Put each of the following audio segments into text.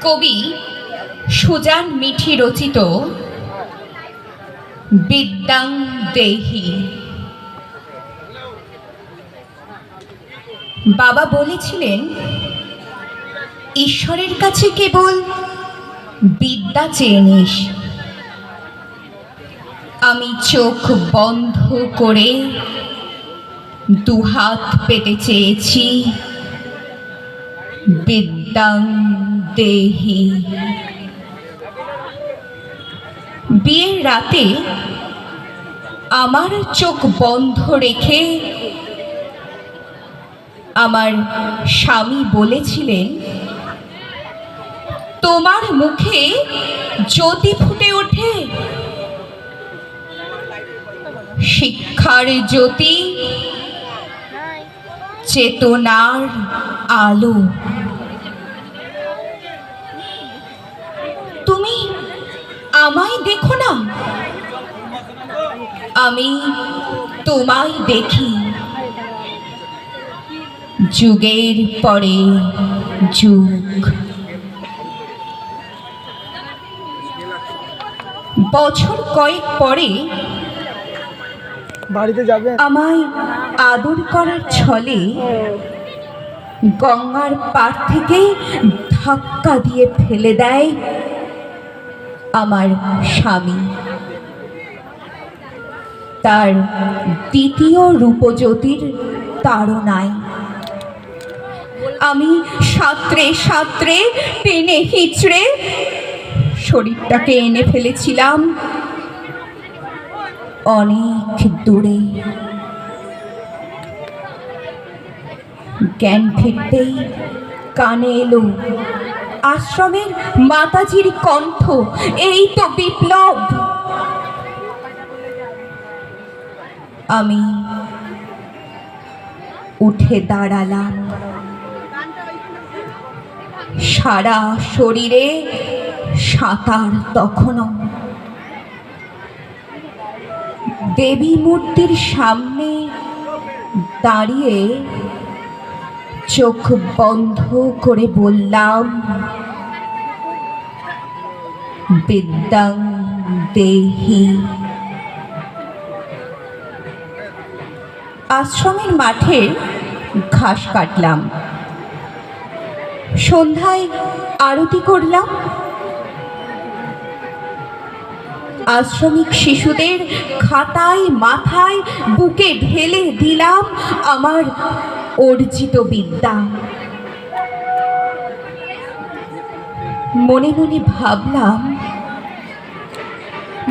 কবি সুজান মিঠি রচিত বিদ্যাং দেহি। বাবা বলেছিলেন, ঈশ্বরের কাছে কেবল বিদ্যা চেয়ে নিস। আমি চোখ বন্ধ করে দুহাত পেতে চেয়েছি। বিদ্যাং দেহি। বিয়ের রাতে আমার চোখ বন্ধ রেখে আমার স্বামী বলেছিলেন, তোমার মুখে জ্যোতি ফুটে ওঠে। শিক্ষার জ্যোতি চেতনার আলো। তুমি আমায় দেখো না? আমি তোমায় দেখি। যুগের পরে যুগ। বছর কয়েক পরে বাড়িতে যাবেন আমায় আদর করার ছলে গঙ্গার পার থেকে ধাক্কা দিয়ে ফেলে দেয় আমার স্বামী। তার দ্বিতীয় রূপজ্যোতির তাড়নায় আমি সাঁতরে সাঁতরে টেনে হিচড়ে শরীরটাকে এনে ফেলেছিলাম। অনেক দূরে। জ্ঞান ফিরতেই কানে এলো আশ্রমের মাতাজির কণ্ঠ, এই তো বিপ্লব। আমি উঠে দাঁড়ালাম। সারা শরীরে সাঁতার তখনও দেবী মূর্তির সামনে দাঁড়িয়ে চোখ বন্ধ করে বললাম, বিদ্যাং দেহি। আশ্রমের মাঠে ঘাস কাটলাম। সন্ধ্যায় আরতি করলাম। আশ্রমিক শিশুদের খাতায়, মাথায়, বুকে ঢেলে দিলাম আমার অর্জিত বিদ্যা। মনে মনে ভাবলাম,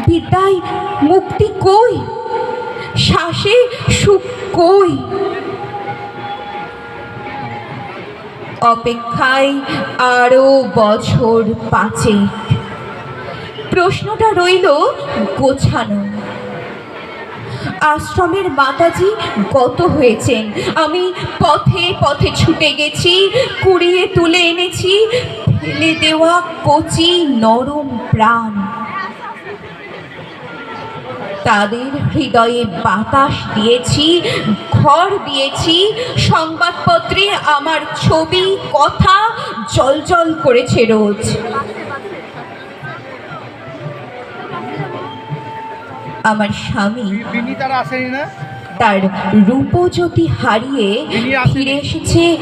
বিদ্যায় মুক্তি কই? শ্বাসে সুখ কই? অপেক্ষায় আরও বছর পাঁচেক প্রশ্নটা রইল গোছানো। আশ্রমের মাতাজি গত হয়েছেন। আমি পথে পথে ছুটে গেছি, কুড়িয়ে তুলে এনেছি, ফেলে দেওয়া কচি নরম প্রাণ। তাদের হৃদয়ে বাতাস দিয়েছি, ঘর দিয়েছি, সংবাদপত্রে আমার ছবি, কথা, জলজল করেছে রোজ। আমার স্বামী। তারা রূপজ্যোতি হারিয়ে। ফিরে এসেছে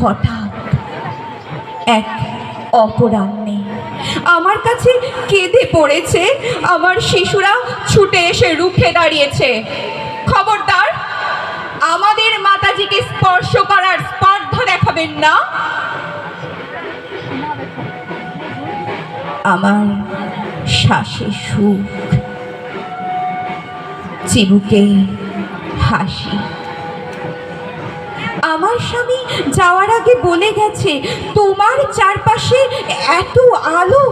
হঠাৎ এক অপরাহ্নে। আমার কাছে কেঁদে পড়েছে। আমার শিশুরা ছুটে এসে রুখে দাঁড়িয়েছে। খবরদার আমাদের মাতাজিকে স্পর্শ করার স্পর্ধা দেখাবেন না? আমার শ্বাসে সুখ। চিবুকে হাসি। আমার স্বামী যাওয়ার আগে বলে গেছে, তোমার চারপাশে এত আলো,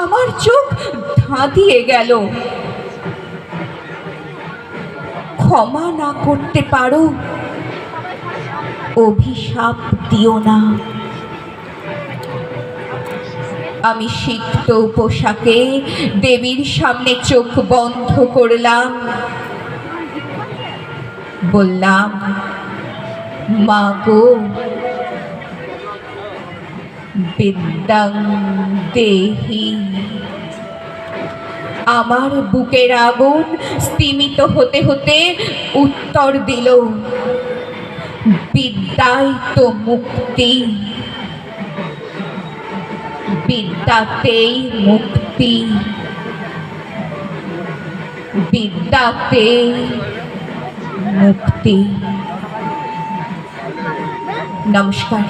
আমার চোখ ধাঁধিয়ে গেল। ক্ষমা না করতে পারো, অভিশাপ দিও না। আমি সিক্ত পোশাকে দেবীর সামনে চোখ বন্ধ করলাম। বললাম মাগো বিদ্যাং দেহি আমার বুকের আগুন স্তিমিত হতে হতে উত্তর দিল, বিদ্যায় তো মুক্তি। বিদ্যাতেই মুক্তি। বিদ্যাতে মুক্তি। নমস্কার।